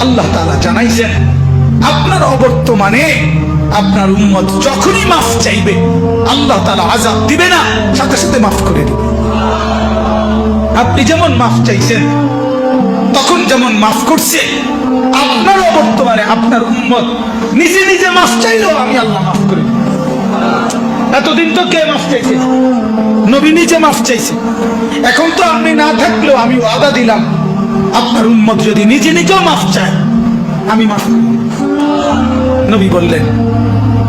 আল্লাহ তাআলা জানাইছেন, আপনার অবর্তমানে আপনার উম্মত যখনই মাফ চাইবে, আল্লাহ তাআলা আযাব দিবে না, সাথে সাথে মাফ করে দিবে। আপনি যেমন মাফ চাইছেন, তখন যেমন মাফ করছে আপনারও বর্তমানে আপনার উম্মত নিজে নিজে মাফ চাইলেও আমি আল্লাহ মাফ করে এতদিন তো কে মাফ চাইছে? নবী নিজে মাফ চাইছে। এখন তো আপনি না থাকলেও আমি ওয়াদা দিলাম আপনার উম্মত যদি নিজে নিজেও মাফ চায়, আমি মাফ নবী বললেন,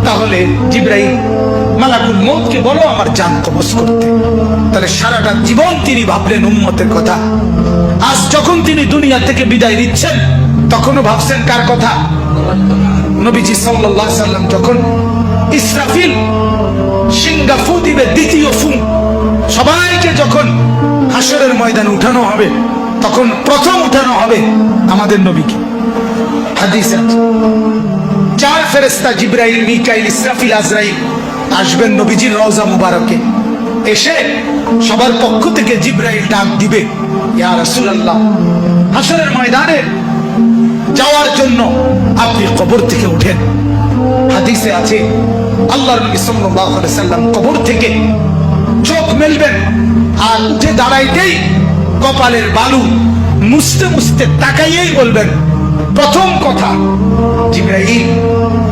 তাহলে জিব্রাইল মালাকুল মৌতকে বলো আমার জান কবজ করতে। তাহলে সারাটা জীবন তিনি ভাবলেন উম্মতের কথা। আজ যখন তিনি দুনিয়া থেকে বিদায় নিচ্ছেন, তখনও ভাবছেন কার কথা? নবীজি আলাইহি সাল্লাম যখন ইসরাফিল সিংগা ফু দিবে দ্বিতীয় ফু সবাইকে যখন হাসরের ময়দানে উঠানো হবে তখন প্রথম উঠানো হবে আমাদের নবীকে। চার ফেরেস্তা জিব্রাইল, মিকাইল, ইসরাফিল, আজরাইল আসবেন নবীজির রওজা মুবারকে। এসে সবার পক্ষ থেকে জিব্রাইল ডাক দিবে, ইয়া রাসূলুল্লাহ হাসরের ময়দানে যাওয়ার জন্য আপনি কবর থেকে উঠেন। হাদিসে আছে, আল্লাহর নবী সাল্লাল্লাহু আলাইহি সাল্লাম কবর থেকে চোখ মেলবেন আর উঠে দাঁড়াইতেই কপালের বালু মুছতে মুছতে তাকাইয়েই বলবেন, প্রথম কথা, জিব্রাইল,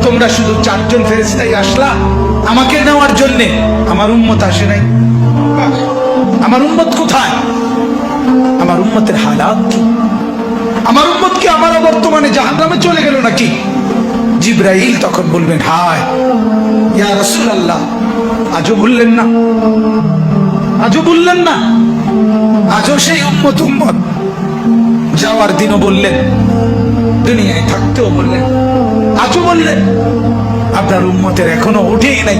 তোমরা শুধু চারজন ফেরেশতাই আসলা, আমাকে নেওয়ার জন্য। আমার উন্মত আসে নাই। আমার উন্মত কোথায়? আমার উন্মতের হালাত কি? আমার উম্মত কি আমার বর্তমানে জাহান্নামে চলে গেল নাকি? জিব্রাইল তখন বলবেন, হায়, ইয়া রাসূলুল্লাহ, আজও বললেন না। আজও বললেন না। আজও সেই উম্মত উম্মত যাওয়ার দিনও বললেন, দুনিয়ায় থাকতেও বললেন। আজও বললেন, আপনার উম্মতের এখনও উঠেই নাই।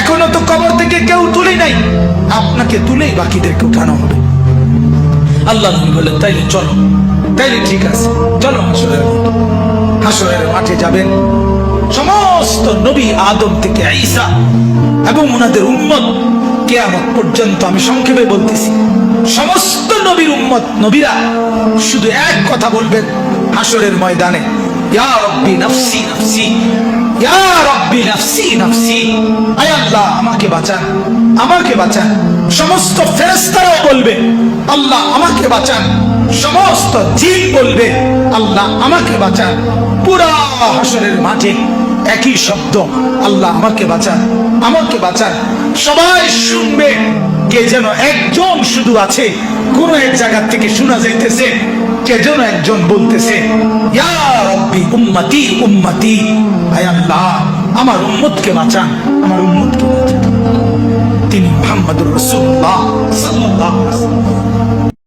এখনও তো কবর থেকে কেউ তুলে নাই। আপনাকে তুলেই বাকিদেরকে উঠানো হবে। আল্লাহ বললেন, তাইলে চলো, তাইলে ঠিক আছে, চলো হাসরের হাসরের মাঠে যাবেন সমস্ত নবী আদম থেকে ঈসা এবং ওনাদের উম্মত কেয়ামত পর্যন্ত আমি সংক্ষেপে বলতেছি। সমস্ত নবীর উম্মত, নবীরা শুধু এক কথা বলবেন হাসরের ময়দানে আমাকে বাঁচান আমাকে বাঁচান। সমস্ত ফেরেশতারাও বলবে, আল্লাহ আমাকে বাঁচান। সমস্ত জিন বলবে, আল্লাহ আমাকে বাঁচান। পুরা হাসরের মাঠে একই শব্দ। আল্লাহ আমাকে বাঁচান আমাকে বাঁচান। সবাই শুনবে। কে যেন একজন শুধু আছে, কোন এক জায়গা থেকে শোনা যাইতেছে, কে যেন একজন বলতেছে উম্মতি উম্মতি আয় আল্লাহ, আমার উম্মতকে বাঁচান, আমার উম্মতকে বাঁচান। তিনি মোহাম্মদুর রসুল্লাহ।